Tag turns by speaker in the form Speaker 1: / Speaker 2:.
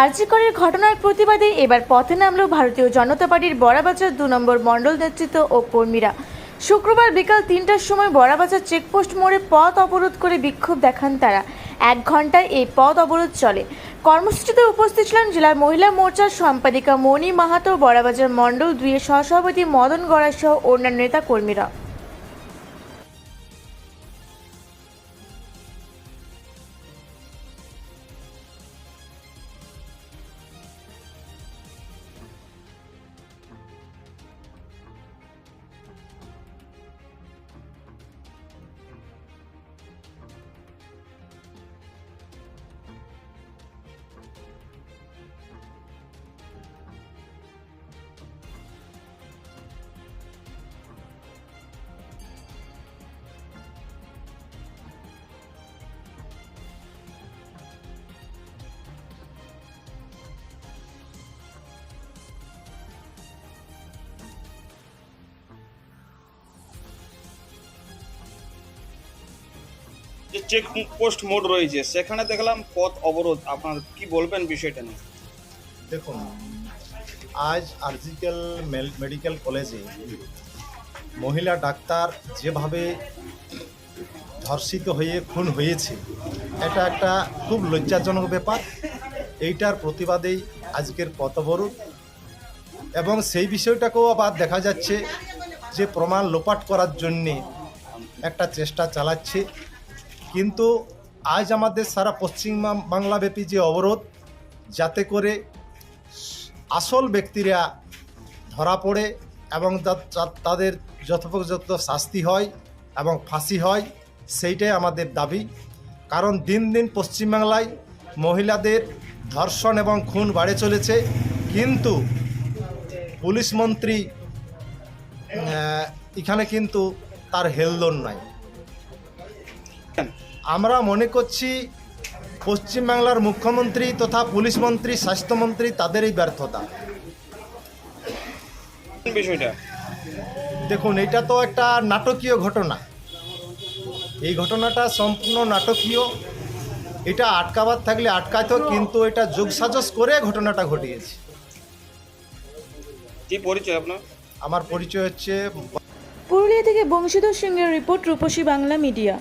Speaker 1: আরজিকরের ঘটনার প্রতিবাদে এবার পথে নামলো ভারতীয় জনতা পার্টির বড়াবাজার দু নম্বর মণ্ডল নেতৃত্ব ও কর্মীরা। শুক্রবার বিকাল তিনটার সময় বড়াবাজার চেকপোস্ট মোড়ে পথ অবরোধ করে বিক্ষোভ দেখান তারা। এক ঘন্টায় এই পথ অবরোধ চলে। কর্মসূচিতে উপস্থিত ছিলেন জেলা মহিলা মোর্চার সম্পাদিকা মণি মাহাতো, বড়াবাজার মণ্ডল দুইয়ের সহসভাপতি মদন গড়াই সহ অন্যান্য নেতা কর্মীরা
Speaker 2: যে চেক পোস্ট মোড রয়েছে, সেখানে দেখলাম পথ অবরোধ। আপনার কি বলবেন বিষয়টা নিয়ে?
Speaker 3: দেখুন, আজ আরজিক্যাল মেডিকেল কলেজে মহিলা ডাক্তার যেভাবে ধর্ষিত হয়ে, খুন হয়েছে, এটা একটা খুব লজ্জাজনক ব্যাপার। এইটার প্রতিবাদেই আজকের পথ পথবরোধ এবং সেই বিষয়টাকেও আবার দেখা যাচ্ছে যে প্রমাণ লোপাট করার জন্যে একটা চেষ্টা চালাচ্ছে। কিন্তু আজ আমাদের সারা পশ্চিম বাংলাব্যাপী যে অবরোধ, যাতে করে আসল ব্যক্তিরা ধরা পড়ে এবং তাদের যথোপযুক্ত শাস্তি হয় এবং ফাঁসি হয়, সেইটাই আমাদের দাবি। কারণ দিন দিন পশ্চিমবাংলায় মহিলাদের ধর্ষণ এবং খুন বাড়ে চলেছে। কিন্তু পুলিশ মন্ত্রী এখানে কিন্তু তার হেলদোল নাই। আমরা মনে করছি পশ্চিমবাংলার মুখ্যমন্ত্রী তথা পুলিশ মন্ত্রী স্বাস্থ্যমন্ত্রী তাদেরই ব্যর্থতা।
Speaker 2: বিষয়টা?
Speaker 3: দেখুন এটা তো একটা নাটকীয় ঘটনা। এই ঘটনাটা সম্পূর্ণ নাটকীয়। এটা আটকাবার থাকলে আটকাতো কিন্তু এটা যোগসাজস করে ঘটনাটা ঘটিয়েছে।
Speaker 2: কি পরিচয় আপনার?
Speaker 3: আমার পরিচয় হচ্ছে
Speaker 1: পুরুলিয়া থেকে বংশীধর সিংহের রিপোর্ট রূপসী বাংলা মিডিয়া।